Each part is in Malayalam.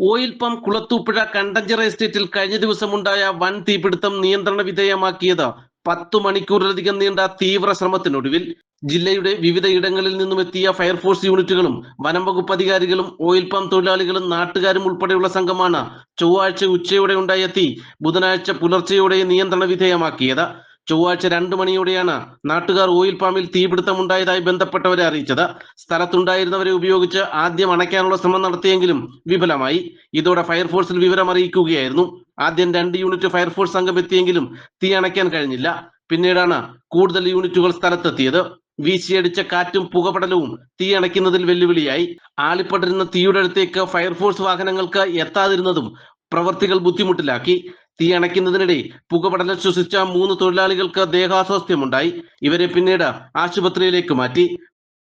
Oil pump Kulathupuzha Kandanchira എസ്റ്റേറ്റിൽ കഴിഞ്ഞ ദിവസമുണ്ടായ വൻ തീപിടുത്തം നിയന്ത്രണ വിധേയമാക്കിയത് പത്തു മണിക്കൂറിലധികം നീണ്ട തീവ്ര ശ്രമത്തിനൊടുവിൽ. ജില്ലയുടെ വിവിധ ഇടങ്ങളിൽ നിന്നും എത്തിയ ഫയർഫോഴ്സ് യൂണിറ്റുകളും വനം വകുപ്പ് അധികാരികളും ഓയിൽ പമ്പ് തൊഴിലാളികളും നാട്ടുകാരും ഉൾപ്പെടെയുള്ള സംഘമാണ് ചൊവ്വാഴ്ച ഉച്ചയോടെ ഉണ്ടായ തീ ബുധനാഴ്ച പുലർച്ചെയോടെ നിയന്ത്രണ വിധേയമാക്കിയത്. ചൊവ്വാഴ്ച രണ്ടു മണിയോടെയാണ് നാട്ടുകാർ ഓയിൽ പാമ്പിൽ തീപിടുത്തമുണ്ടായതായി ബന്ധപ്പെട്ടവരെ അറിയിച്ചത്. സ്ഥലത്തുണ്ടായിരുന്നവരെ ഉപയോഗിച്ച് ആദ്യം അണയ്ക്കാനുള്ള ശ്രമം നടത്തിയെങ്കിലും വിഫലമായി. ഇതോടെ ഫയർഫോഴ്സിൽ വിവരം അറിയിക്കുകയായിരുന്നു. ആദ്യം രണ്ട് യൂണിറ്റ് ഫയർഫോഴ്സ് സംഘം എത്തിയെങ്കിലും തീ അണയ്ക്കാൻ കഴിഞ്ഞില്ല. പിന്നീടാണ് കൂടുതൽ യൂണിറ്റുകൾ സ്ഥലത്തെത്തിയത്. വീശിയടിച്ച കാറ്റും പുകപടലവും തീ അണയ്ക്കുന്നതിൽ വെല്ലുവിളിയായി. ആളിപ്പെട്ടിരുന്ന തീയുടെ അടുത്തേക്ക് ഫയർഫോഴ്സ് വാഹനങ്ങൾക്ക് എത്താതിരുന്നതും പ്രവർത്തികൾ ബുദ്ധിമുട്ടിലാക്കി. തീ അണയ്ക്കുന്നതിനിടെ പുകപടലം ശ്വസിച്ച മൂന്ന് തൊഴിലാളികൾക്ക് ദേഹാസ്വാസ്ഥ്യമുണ്ടായി. ഇവരെ പിന്നീട് ആശുപത്രിയിലേക്ക് മാറ്റി.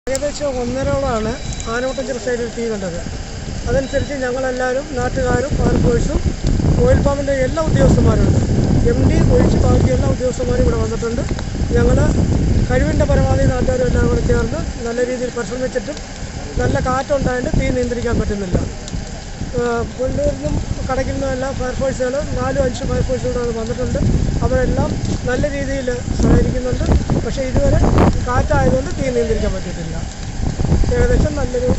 ഏകദേശം ഒന്നരോളാണ് ആനവട്ടഞ്ചിറ സൈഡിൽ തീ കണ്ടത്. അതനുസരിച്ച് ഞങ്ങളെല്ലാവരും നാട്ടുകാരും ഫയർഫോഴ്സും ഓയിൽ പാമ്പിന്റെ എല്ലാ ഉദ്യോഗസ്ഥന്മാരുണ്ട് എം ഡി ഒഴിച്ച് ബാക്കി എല്ലാ ഉദ്യോഗസ്ഥന്മാരും ഇവിടെ വന്നിട്ടുണ്ട്. ഞങ്ങൾ കഴിവിന്റെ പരമാവധി നാട്ടുകാരും എല്ലാം കൂടെ ചേർന്ന് നല്ല രീതിയിൽ പരിശ്രമിച്ചിട്ടും നല്ല കാറ്റുണ്ടായിട്ട് തീ നിയന്ത്രിക്കാൻ പറ്റുന്നില്ല. നിന്നും കടക്കിൽ എല്ലാ എല്ലാം ഫയർഫോഴ്സുകൾ നാലും അഞ്ച് ഫയർഫോഴ്സുകളാണ് വന്നിട്ടുണ്ട്. അവരെല്ലാം നല്ല രീതിയിൽ സഹകരിക്കുന്നുണ്ട്. പക്ഷേ ഇതുവരെ കാറ്റായതുകൊണ്ട് തീ നിയന്ത്രിക്കാൻ പറ്റിയിട്ടില്ല. ഏകദേശം നല്ലൊരു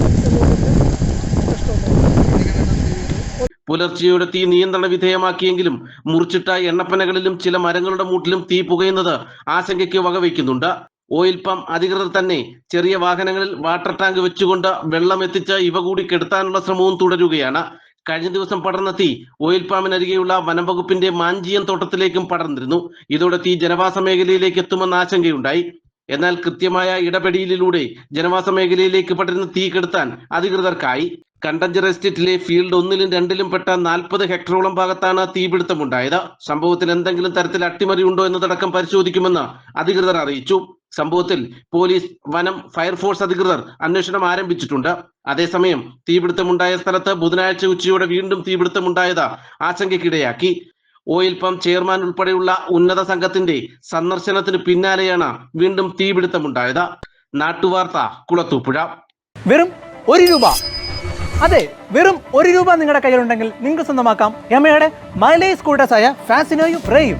പുലർച്ചെയോടെ തീ നിയന്ത്രണ വിധേയമാക്കിയെങ്കിലും മുറിച്ചിട്ട എണ്ണപ്പനകളിലും ചില മരങ്ങളുടെ മൂട്ടിലും തീ പുകയുന്നത് ആശങ്കയ്ക്ക് വകവയ്ക്കുന്നുണ്ട്. ഓയിൽ പമ്പ് അധികൃതർ തന്നെ ചെറിയ വാഹനങ്ങളിൽ വാട്ടർ ടാങ്ക് വെച്ചുകൊണ്ട് വെള്ളം എത്തിച്ച് ഇവ കൂടി കെടുത്താനുള്ള ശ്രമവും തുടരുകയാണ്. കഴിഞ്ഞ ദിവസം പടർന്ന തീ ഓയിൽ പാമ്പിനരികെയുള്ള വനം വകുപ്പിന്റെ മാഞ്ചിയം തോട്ടത്തിലേക്കും പടർന്നിരുന്നു. ഇതോടെ തീ ജനവാസ മേഖലയിലേക്ക് എത്തുമെന്ന ആശങ്കയുണ്ടായി. എന്നാൽ കൃത്യമായ ഇടപെടലിലൂടെ ജനവാസ മേഖലയിലേക്ക് പടരുന്ന തീ കെടുത്താൻ അധികൃതർക്കായി. കണ്ടഞ്ചർ എസ്റ്റേറ്റിലെ ഫീൽഡ് ഒന്നിലും രണ്ടിലും പെട്ട നാൽപ്പത് ഹെക്ടറോളം ഭാഗത്താണ് തീപിടുത്തമുണ്ടായത്. സംഭവത്തിൽ എന്തെങ്കിലും തരത്തിൽ അട്ടിമറി ഉണ്ടോ എന്നതടക്കം പരിശോധിക്കുമെന്ന് അധികൃതർ അറിയിച്ചു. സംഭവത്തിൽ പോലീസ് വനം ഫയർഫോഴ്സ് അധികൃതർ അന്വേഷണം ആരംഭിച്ചിട്ടുണ്ട്. അതേസമയം തീപിടുത്തമുണ്ടായ സ്ഥലത്ത് ബുധനാഴ്ച ഉച്ചയോടെ വീണ്ടും തീപിടുത്തമുണ്ടായത് ആശങ്കയ്ക്കിടയാക്കി. ഓയിൽ പമ്പ് ചെയർമാൻ ഉൾപ്പെടെയുള്ള ഉന്നത സംഘത്തിന്റെ സന്ദർശനത്തിന് പിന്നാലെയാണ് വീണ്ടും തീപിടുത്തമുണ്ടായത്. നാട്ടുവാർത്ത കുളത്തൂപ്പുഴ. വെറും ഒരു രൂപ. അതെ വെറും ഒരു രൂപ നിങ്ങളുടെ കയ്യിലുണ്ടെങ്കിൽ നിങ്ങൾക്ക് സ്വന്തമാക്കാം. യമയുടെ മൈലേജ് സ്കൂട്ടേഴ്സായ ഫാസിനോയും റേയും